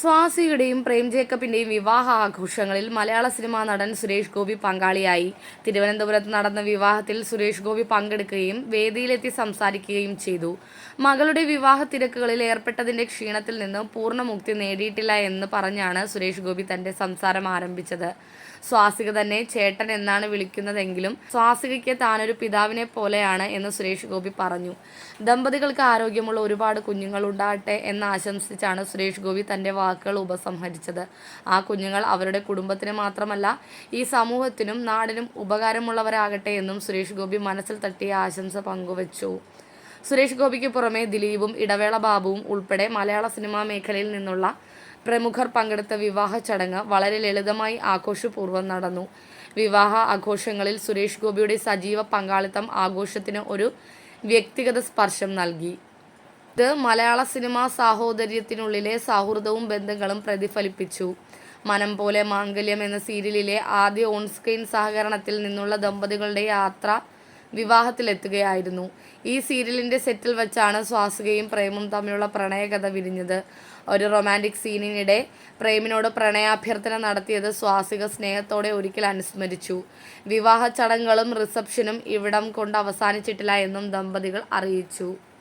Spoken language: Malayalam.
സ്വാസിയുടെയും പ്രേം ജേക്കബിന്റെയും വിവാഹ ആഘോഷങ്ങളിൽ മലയാള സിനിമാ നടൻ സുരേഷ് ഗോപി പങ്കാളിയായി. തിരുവനന്തപുരത്ത് നടന്ന വിവാഹത്തിൽ സുരേഷ് ഗോപി പങ്കെടുക്കുകയും വേദിയിലെത്തി സംസാരിക്കുകയും ചെയ്തു. മകളുടെ വിവാഹ തിരക്കുകളിൽ ഏർപ്പെട്ടതിന്റെ ക്ഷീണത്തിൽ നിന്ന് പൂർണമുക്തി നേടിയിട്ടില്ല എന്ന് പറഞ്ഞാണ് സുരേഷ് ഗോപി തന്റെ സംസാരം ആരംഭിച്ചത്. സ്വാസിക തന്നെ ചേട്ടൻ എന്നാണ് വിളിക്കുന്നതെങ്കിലും സ്വാസികയ്ക്ക് താനൊരു പിതാവിനെ പോലെയാണ് എന്ന് സുരേഷ് ഗോപി പറഞ്ഞു. ദമ്പതികൾക്ക് ആരോഗ്യമുള്ള ഒരുപാട് കുഞ്ഞുങ്ങൾ ഉണ്ടാകട്ടെ എന്ന് ആശംസിച്ചാണ് സുരേഷ് ഗോപി തന്റെ വാക്കുകൾ ഉപസംഹരിച്ചത്. ആ കുഞ്ഞുങ്ങൾ അവരുടെ കുടുംബത്തിന് മാത്രമല്ല ഈ സമൂഹത്തിനും നാടിനും ഉപകാരമുള്ളവരാകട്ടെ എന്നും സുരേഷ് ഗോപി മനസ്സിൽ തട്ടിയ ആശംസ പങ്കുവച്ചു. സുരേഷ് ഗോപിക്ക് പുറമെ ദിലീപും ഇടവേള ബാബുവും ഉൾപ്പെടെ മലയാള സിനിമാ മേഖലയിൽ നിന്നുള്ള പ്രമുഖർ പങ്കെടുത്ത വിവാഹ ചടങ്ങ് വളരെ ലളിതമായി ആഘോഷപൂർവം നടന്നു. വിവാഹ ആഘോഷങ്ങളിൽ സുരേഷ് ഗോപിയുടെ സജീവ പങ്കാളിത്തം ആഘോഷത്തിന് ഒരു വ്യക്തിഗത സ്പർശം നൽകി. ഇത് മലയാള സിനിമാ സാഹോദര്യത്തിനുള്ളിലെ സൗഹൃദവും ബന്ധങ്ങളും പ്രതിഫലിപ്പിച്ചു. മനം പോലെ മാംഗല്യം എന്ന സീരിയലിലെ ആദ്യ ഓൺ സ്ക്രീൻ സഹകരണത്തിൽ നിന്നുള്ള ദമ്പതികളുടെ യാത്ര വിവാഹത്തിലെത്തുകയായിരുന്നു. ഈ സീരിയലിന്റെ സെറ്റിൽ വെച്ചാണ് സ്വാസികയും പ്രേമും തമ്മിലുള്ള പ്രണയകഥ വിരിഞ്ഞത്. ഒരു റൊമാന്റിക് സീനിനിടെ പ്രേമിനോട് പ്രണയാഭ്യർത്ഥന നടത്തിയത് സ്വാസിക സ്നേഹത്തോടെ ഒരിക്കൽ അനുസ്മരിച്ചു. വിവാഹ ചടങ്ങുകളും റിസപ്ഷനും ഇവിടം കൊണ്ട് അവസാനിച്ചിട്ടില്ല എന്നും ദമ്പതികൾ അറിയിച്ചു.